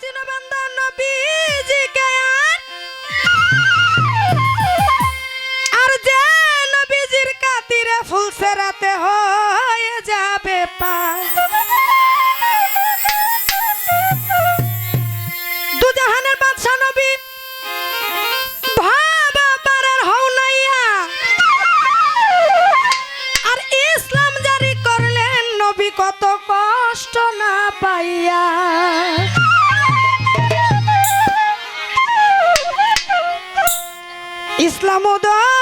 চিনবান্দা নবীজিকে আর আর যে কাতিরে ফুল সেরাতে হয়ে যাবে নবী ভাবা পারের হও নাইয়া। আর ইসলাম করলেন নবী কত কষ্ট না পাইয়া। ইসলাম উদয়